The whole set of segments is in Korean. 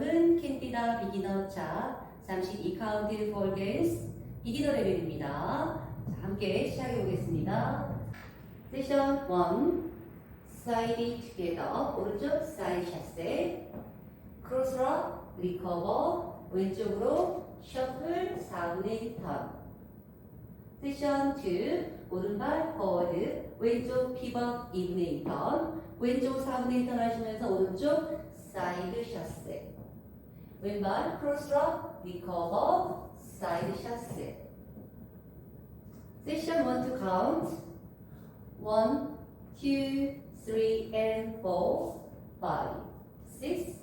시작 비기너 차 잠시 이 카운트 for dance 비기너 레벨입니다. 자, 함께 시작해 보겠습니다. 세션 1 side together. 오른쪽 side 샷세 크로스 락 리커버 왼쪽으로 셔플 4분의 턴 세션 2 오른발 포워드 왼쪽 피벗 2분의 2턴 왼쪽 4분의 1턴 하시면서 오른쪽 사이드 샷세 왼발 크로스락 리커버 사이드 샷세 세션 1 to count. 1, 2, 3 and 4 5, 6,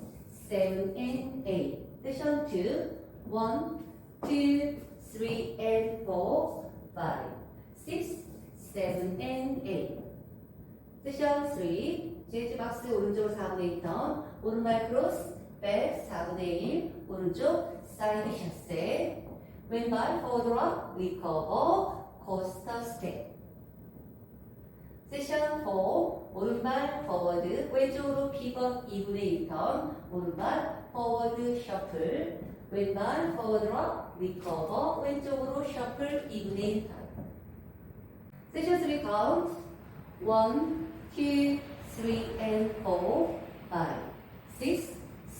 7 and 8 세션 2 1, 2, 3 and 4 5, 6, 7 and 8 세션 3 제이지 박스 오른쪽 4분의 1턴 오른발 크로스 백 4분의 1 오른쪽 사이드 샷세 왼발 포드락 리커버 코스터 스텝. 세션 4 오른발 포워드 왼쪽으로 피벗 2분의 1턴. 오른발 포워드 셔플. 왼발 포워드락 리커버 왼쪽으로 셔플 2분의 1턴. 세션 3 카운트. 1, 2, 3 and 4 5, 6,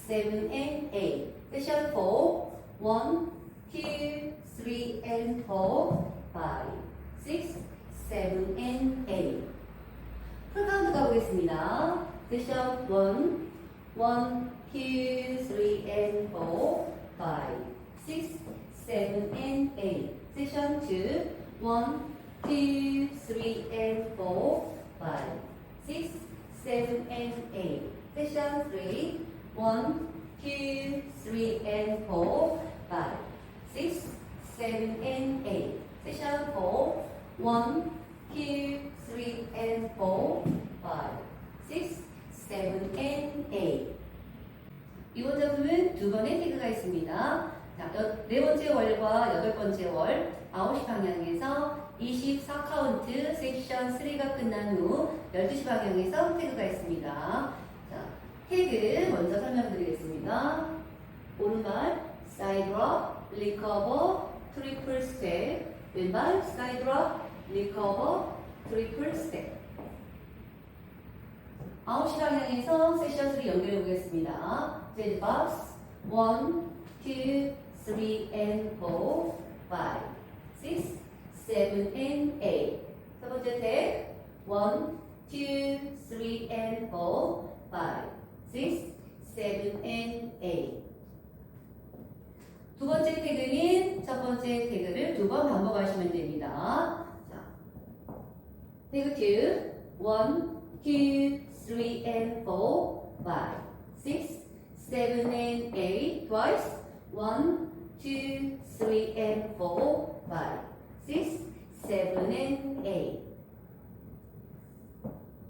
7 and 8 세션 4 1, 2, 3 and 4 5, 6, 7 and 8 풀카운트 가보겠습니다. 세션 1, 1, 2, 3 and 4, 5, 6, 7 and 8 세션 2, 1, 2, 3 and 4, 5, 6, 7 and 8 세션 3, 1, 2, 3 and 4, 5, 6, 7 and 8 세션 4, 1, 2, 3 and 4, 5, 6, 7 and 8 이번 작품은 두 번의 태그가 있습니다. 자, 여- 네 번째 월과 여덟 번째 월 9시 방향에서 24카운트 섹션 3가 끝난 후 12시 방향에서 태그가 있습니다. 자, 태그 먼저 설명드리겠습니다. 오른발 사이드럽, 리커버, 트리플 스텝 왼발 사이드럽, 리커버, 트리플 스텝 9시 방향에서 세션 3 연결해 보겠습니다. 제드 박스 1, 2, 3 and 4, 5, 6, 7 and 8. 첫 번째 탭 1, 2, 3 and 4, 5, 6, 7 and 8. 두 번째 태그는 첫 번째 태그를 두 번 반복하시면 됩니다. 자, 태그 2, 1, 2, 3 and 4, 5, 6, 7 and 8 twice. 1, 2, 3 and 4, 5, 6, 7 and 8.